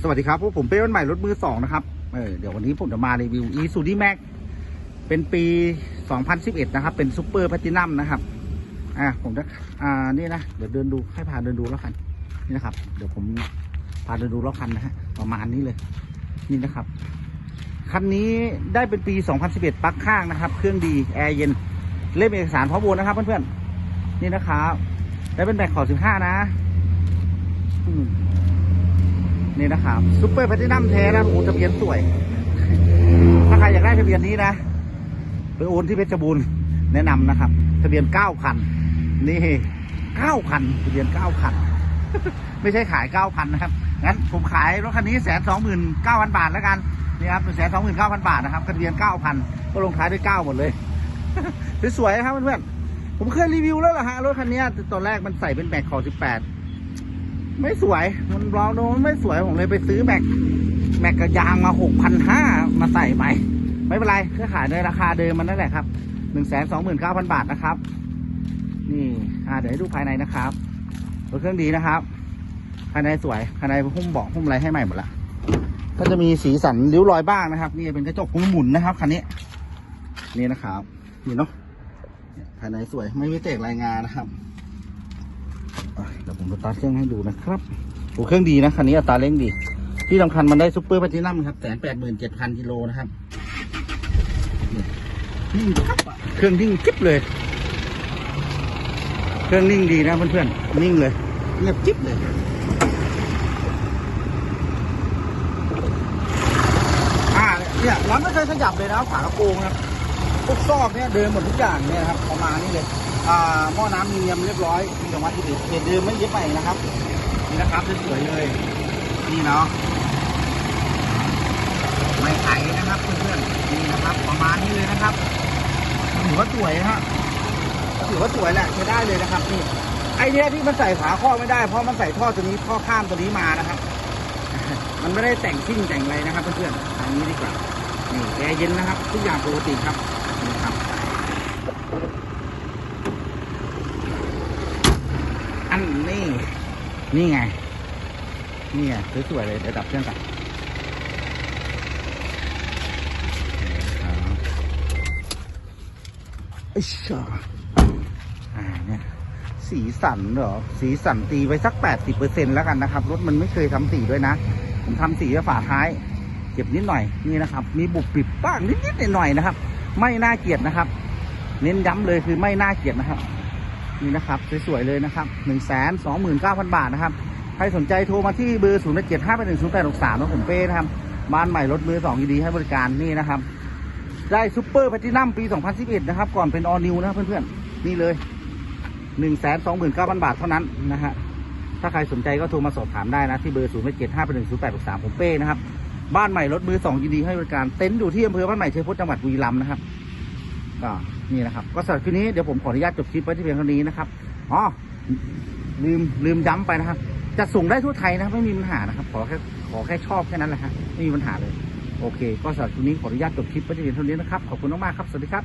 สวัสดีครับพวกผมเป็นวันใหม่รถมือสองนะครับ เออเดี๋ยววันนี้ผมจะมารีวิว e s u d i Max เป็นปี 2011 นะครับ เป็นซูเปอร์แพตินัมนะครับ อ่าผมจะอ่านี่นะ เดี๋ยวเดินดูให้พาเดินดูแล้วกันนี่นะครับ เดี๋ยวผมพาเดินดูแล้วคันนะฮะประมาณนี้เลย นี่นะครับคันนี้ได้เป็นปี 2011 ปลั๊กข้างนะครับ เครื่องดีแอร์เย็นเล่มเอกสารพร้อมโอนนะครับ เพื่อนๆนี่นะครับได้เป็นแบกขอ15 นะอืม นี่นะครับซุปเปอร์แพลตินัมแท้นะโอ้ทะเบียนสวย ถ้าใครอยากได้ทะเบียนนี้นะไปโอนที่เพชรบูรณ์แนะนำนะครับ ทะเบียนเก้าพันนี่เก้าพันทะเบียนเก้าพันไม่ใช่ขายเก้าพันนะครับ งั้นผมขายรถคันนี้แสนสองหมื่นเก้าพันบาทแล้วกันนี่ครับแสนสองหมื่นเก้าพันบาทนะครับทะเบียนเก้าพันก็ลงท้ายด้วยเก้าหมดเลยสวยๆนะครับเพื่อนๆผมเคยรีวิวแล้วล่ะฮะรถคันนี้ตอนแรกมันใส่เป็นแบกคอสิบแปด ไม่สวย มันลองดูมันไม่สวยผมเลยไปซื้อแม็ก แม็กกระยางมาหกพันห้ามาใส่ไปไม่เป็นไรก็ขายในราคาเดิมมันนั่นแหละครับหนึ่งแสนสองหมื่นเก้าพันบาทนะครับ นี่อ่าเดี๋ยวให้ดูภายในนะครับรถเครื่องดีนะครับ ภายในสวยภายในหุ้มเบาะหุ้มอะไรให้ใหม่หมดละก็จะมีสีสันริ้วรอยบ้างนะครับ นี่เป็นกระจกหมุนนะครับคันนี้ นี่นะครับนี่เนาะภายในสวยไม่มีเตกรายงานนะครับ ผมสตาร์ทเครื่องให้ดูนะครับโอ้เครื่องดีนะคันนี้อัตราเร่งดี ที่สำคัญมันได้ซุปเปอร์แพลตินัมครับแสนแปดหมื่นเจ็ดพันกิโลนะครับนี่นิ่งครับเครื่องนิ่งจิ๊บเลย เครื่องนิ่งดีนะเพื่อนๆนิ่งเลยเงียบจิ๊บเลยอ่าเนี่ยร้อนไม่เคยขยับเลยนะฝากระโปรงนะครับพวกซอกเนี่ยเดินหมดทุกอย่างเนี่ยครับประมาณนี้เลย หม้อน้ำมีเนียมเรียบร้อยมีสองวัตถุดิบเห็นเดิมไม่เย็บใหม่นะครับนี่นะครับสวยๆเลยนี่เนาะไม่ไถนะครับเพื่อนๆนี่นะครับ ประมาณนี้เลยนะครับถือว่าสวยฮะถือว่าสวยแหละใช้ได้เลยนะครับนี่ไอเนี้ยที่มันใส่ฝาข้อไม่ได้ เพราะมันใส่ท่อตัวนี้ท่อข้ามตัวนี้มานะครับ มันไม่ได้แต่งซิ่งแต่งอะไรนะครับเพื่อนๆทางนี้ดีกว่านี่แอร์เย็นนะครับ ทุกอย่างปกติครับ อันนี้ นี่ไง นี่ไงสวยๆเลย เดี๋ยวดับเครื่องกันไอ้ชาอ่าเนี่ยสีสันเหรอ สีสันตีไปสักแปดสิบเปอร์เซ็นแล้วกันนะครับ รถมันไม่เคยทำสีด้วยนะ ผมทำสีฝาท้าย เก็บนิดหน่อย นี่นะครับ มีบุบปิบบ้างนิดๆหน่อยๆนะครับ ไม่น่าเกลียดนะครับ เน้นย้ำเลยคือไม่น่าเกลียดนะครับ นี่นะครับสวยๆเลยนะครับหนึ่งแสนสองหมื่นเก้าพันบาทนะครับใครสนใจโทรมาที่เบอร์ศูนย์เจ็ดห้าแปดหนึ่งศูนย์แปดหกสามนะผมเป้นะครับบ้านใหม่รถมือสองยินดีให้บริการนี่นะครับ ได้ซูเปอร์แพลตินัมปี2011นะครับ ก่อนเป็นออนิวนะครับเพื่อนๆนี่เลย1 2 9 0 0 0บาทเท่านั้นนะฮะถ้าใครสนใจก็โทรมาสอบถามได้นะ ที่เบอร์0 7 5 1 0 8 6 3ผมเป้นะครับบ้านใหม่รถมือสองยินดีให้บริการเต็นท์อยู่ที่อำเภอบ้านใหม่เชียงพุทธจังหวัดบุรีรัมย์นะครับก็ นี่นะครับ ก็สำหรับคลิปนี้เดี๋ยวผมขออนุญาตจบคลิปไว้ที่เพียงเท่านี้นะครับอ๋อลืมลืมย้ำไปนะครับ จะส่งได้ทั่วไทยนะไม่มีปัญหานะครับ ขอแค่ขอแค่ชอบแค่นั้นแหละฮะไม่มีปัญหาเลย โอเค ก็สำหรับคลิปนี้ขออนุญาตจบคลิปไว้ที่เพียงเท่านี้นะครับขอบคุณมากๆครับสวัสดีครับ